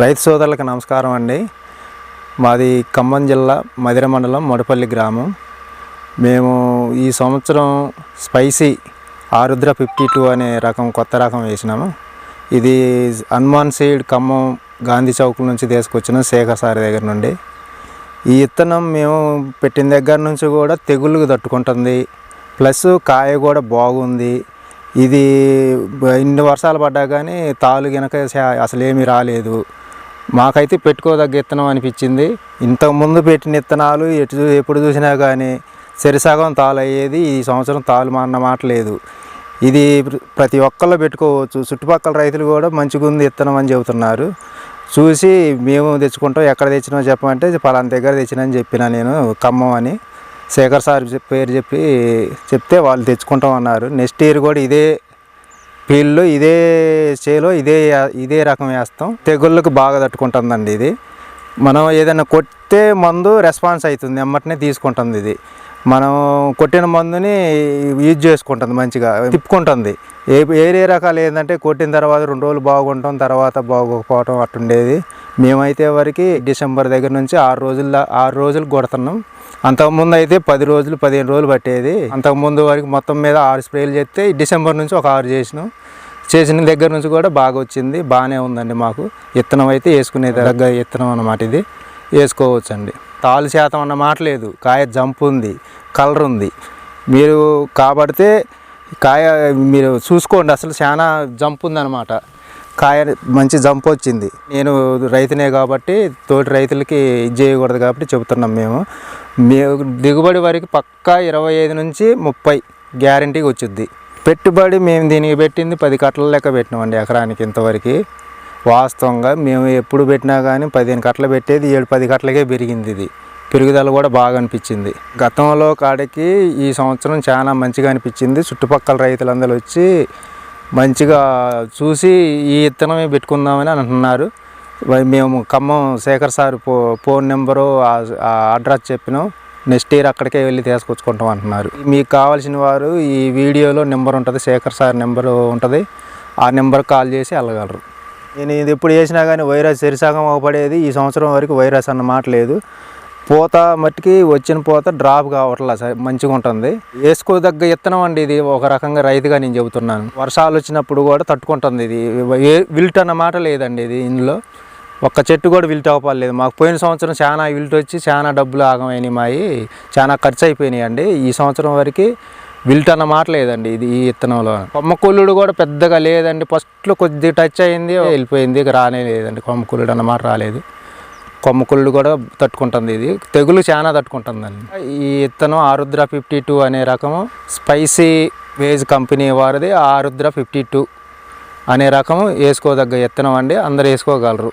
రైతు సోదరులకు నమస్కారం అండి. మాది ఖమ్మం జిల్లా మదిర మండలం మడపల్లి గ్రామం. మేము ఈ సంవత్సరం స్పైసీ ఆరుద్ర ఫిఫ్టీ టూ అనే రకం కొత్త రకం వేసినాము. ఇది హనుమాన్ సీడ్ ఖమ్మం గాంధీ చౌక్ నుంచి తీసుకొచ్చిన శేఖర్ సార్ దగ్గర నుండి. ఈ విత్తనం మేము పెట్టిన దగ్గర నుంచి కూడా తెగుళ్ళకు తట్టుకుంటుంది. ప్లస్ కాయ కూడా బాగుంది. ఇది ఇన్ని వర్షాలు పడ్డా కానీ తాలు గనక అసలు ఏమీ రాలేదు. మాకైతే పెట్టుకోదగ్గ విత్తనం అనిపించింది. ఇంతకుముందు పెట్టిన ఇత్తనాలు ఎటు చూ- ఎప్పుడు చూసినా కానీ సరిసగం తాలు అయ్యేది ఈ సంవత్సరం తాలు మాన్న మాట లేదు. ఇది ప్రతి ఒక్కళ్ళు పెట్టుకోవచ్చు. చుట్టుపక్కల రైతులు కూడా మంచిగా ఉంది విత్తనం అని చెబుతున్నారు. చూసి మేము తెచ్చుకుంటాం ఎక్కడ తెచ్చినామో చెప్పమంటే పలానా దగ్గర తెచ్చినని చెప్పిన నేను ఖమ్మం అని. శేఖర్ సార్ పేరు చెప్పి చెప్తే వాళ్ళు తెచ్చుకుంటాం అన్నారు. నెక్స్ట్ ఇయర్ కూడా ఇదే వీళ్ళు ఇదే చేలో ఇదే ఇదే రకం వేస్తాం. తెగుళ్ళకు బాగా తట్టుకుంటుందండి ఇది. మనం ఏదైనా కొట్టే మందు రెస్పాన్స్ అవుతుంది ఎమ్మటనే తీసుకుంటుంది ఇది. మనం కొట్టిన మందుని యూజ్ చేసుకుంటుంది మంచిగా తిప్పుకుంటుంది. ఏ ఏ రకాలు ఏంటంటే కొట్టిన తర్వాత రెండు రోజులు బాగుంటాం తర్వాత బాగోకపోవటం అట్టుండేది. మేమైతే వరకు డిసెంబర్ దగ్గర నుంచి ఆరు రోజుల ఆరు రోజులు కొడుతున్నాం. అంతకుముందు అయితే పది రోజులు పదిహేను రోజులు పట్టేది. అంతకుముందు వరకు మొత్తం మీద ఆరు స్ప్రేలు చేస్తే డిసెంబర్ నుంచి ఒక ఆరు చేసినాం. చేసిన దగ్గర నుంచి కూడా బాగా వచ్చింది బాగానే ఉందండి మాకు. విత్తనం అయితే వేసుకునే దగ్గర విత్తనం అన్నమాట ఇది. వేసుకోవచ్చండి. తాలు శాతం అన్న మాట లేదు. కాయ జంప్ ఉంది కలర్ ఉంది. మీరు కాబడితే కాయ మీరు చూసుకోండి అసలు చాలా జంప్ ఉందన్నమాట. కాయ మంచి జంప్ వచ్చింది. నేను రైతునే కాబట్టి తోటి రైతులకి ఇది చేయకూడదు కాబట్టి చెబుతున్నాం మేము. మేము దిగుబడి వరకు పక్కా ఇరవై ఐదు నుంచి ముప్పై గ్యారంటీకి వచ్చింది పెట్టుబడి మేము దీనికి పెట్టింది పది కట్టల లెక్క పెట్టినామండి ఎకరానికి ఇంతవరకు. వాస్తవంగా మేము ఎప్పుడు పెట్టినా కానీ పదిహేను కట్టలు పెట్టేది ఏడు పది కట్టలకే పెరిగింది ఇది. పెరుగుదల కూడా బాగా అనిపించింది. గతంలో కాడికి ఈ సంవత్సరం చాలా మంచిగా అనిపించింది. చుట్టుపక్కల రైతులందరూ వచ్చి మంచిగా చూసి ఈ విత్తనమే పెట్టుకుందామని అంటున్నారు. మేము ఖమ్మం శేఖర్ సార్ ఫో ఫోన్ నెంబరు ఆ- అడ్రస్ చెప్పినాం. నెక్స్ట్ ఇయర్ అక్కడికే వెళ్ళి తీసుకొచ్చుకుంటాం అంటున్నారు. మీకు కావాల్సిన వారు ఈ వీడియోలో నెంబర్ ఉంటుంది శేఖర్ సార్ నెంబర్ ఉంటుంది. ఆ నెంబర్ కాల్ చేసి వెళ్ళగలరు. నేను ఇది ఎప్పుడు చేసినా కానీ వైరస్ సరిసగం అవ్వబడేది ఈ సంవత్సరం వరకు వైరస్ అన్న మాట లేదు. పూత మట్టికి వచ్చిన పూత డ్రాప్ కావట్లా మంచిగా ఉంటుంది. వేసుకోదగ్గ విత్తనం అండి ఇది? ఒక రకంగా రైతుగా నేను చెబుతున్నాను. వర్షాలు వచ్చినప్పుడు కూడా తట్టుకుంటుంది ఇది. ఏ- విల్ట్ అన్న మాట లేదండి ఇది ఇందులో. ఒక్క చెట్టు కూడా విల్ట్ అవ్వలేదు మాకు పోయిన సంవత్సరం చాలా విల్ట్ వచ్చి చాలా డబ్బులు ఆగమైనవి మాయి. చాలా ఖర్చు అయిపోయినాయి అండి ఈ సంవత్సరం వరకు విల్ట్ అన్న మాట లేదండి ఇది ఈ విత్తనంలో కొమ్మకుల్లుడు కూడా పెద్దగా లేదండి. ఫస్ట్లో కొద్దిగా టచ్ అయింది వెళ్ళిపోయింది. ఇక రానే లేదండి కొమ్మకుల్లుడు అన్న మాట రాలేదు. కొమ్మకుళ్ళు కూడా తట్టుకుంటుంది ఇది. తెగులు చాలా తట్టుకుంటుందండి. ఈ విత్తనం ఆరుద్ర ఫిఫ్టీ టూ అనే రకము స్పైసీ వేజ్ కంపెనీ వారిది ఆరుద్ర ఫిఫ్టీ టూ అనే రకం వేసుకోదగ్గ విత్తనం అండి. అందరు వేసుకోగలరు.